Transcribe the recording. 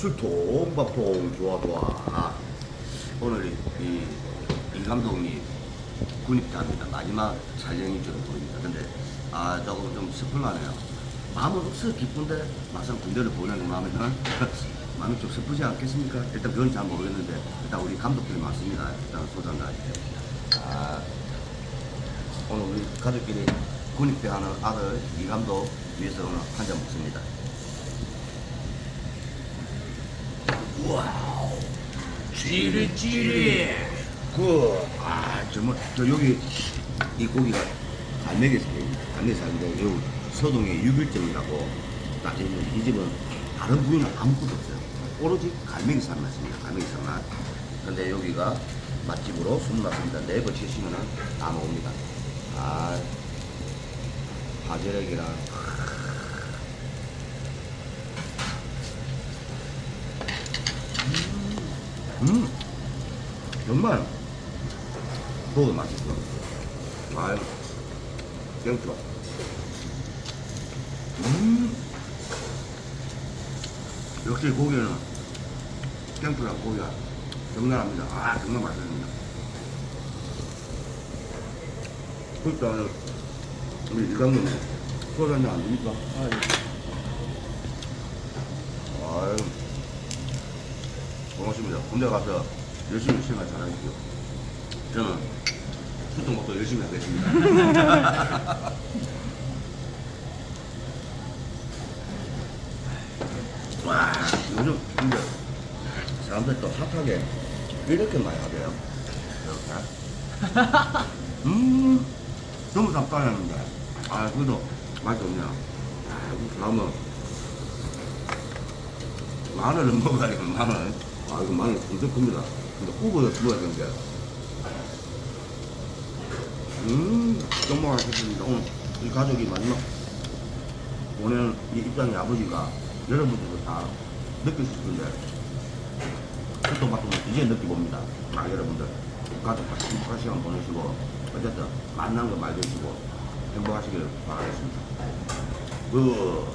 술통 밥통 좋아 좋아. 오늘 이, 이, 이 감독님 군입대합니다. 마지막 촬영이 좀 보입니다. 근데 아 조금 좀 슬플만해요. 마음은 없어 기쁜데 막상 군대를 보내고 나면은 마음이 좀 슬프지 않겠습니까? 일단 그건 잘 모르겠는데 일단 우리 감독들이 많습니다. 일단 소장가 아 오늘 우리 가족끼리 군입대하는 아들 이 감독 위해서 오늘 한 잔 먹습니다 와우 찌릿찌릿. 그, 아, 정말, 저 여기, 이 고기가 살이, 갈매기 살인데, 여기 서동에 6일점이라고 딱 있는 이 집은 다른 부위는 아무것도 없어요. 오로지 갈매기 살만 있습니다. 갈매기 살만. 근데 여기가 맛집으로 소문났습니다. 네번 치시면은 다 나옵니다. 아, 바지락이랑. 음, 정말 그거 맛있어. 아유, 땡큐. 음, 역시 고기는 땡큐랑 고기가 정갈합니다. 아, 정말 맛있습니다. 일단 우리 이강님 소주 한잔 안 됩니까? 아유, 고맙습니다. 군대 가서 열심히 생활 잘하십시오. 저는 술도 먹고 열심히 하겠습니다. 와, 요즘 근데 사람들 또 핫하게 이렇게 많이 하대요. 이렇게. 음, 너무 답답했는데. 아, 그래도 맛이 없냐. 아, 다음은 마늘을 먹어야겠다, 마늘. 아, 이거 마늘 엄청 큽니다. 근데 후보에 구워야 되는데. 음, 정말 맛있습니다. 오늘 이 가족이 마지막 보내는 이 입장의 아버지가 여러분들도 다 느끼실 텐데, 술동밭도 이제 느끼봅니다. 아, 여러분들. 가족과 행복한 시간 보내시고, 어쨌든 만난 거 말되시고, 행복하시길 바라겠습니다. 그,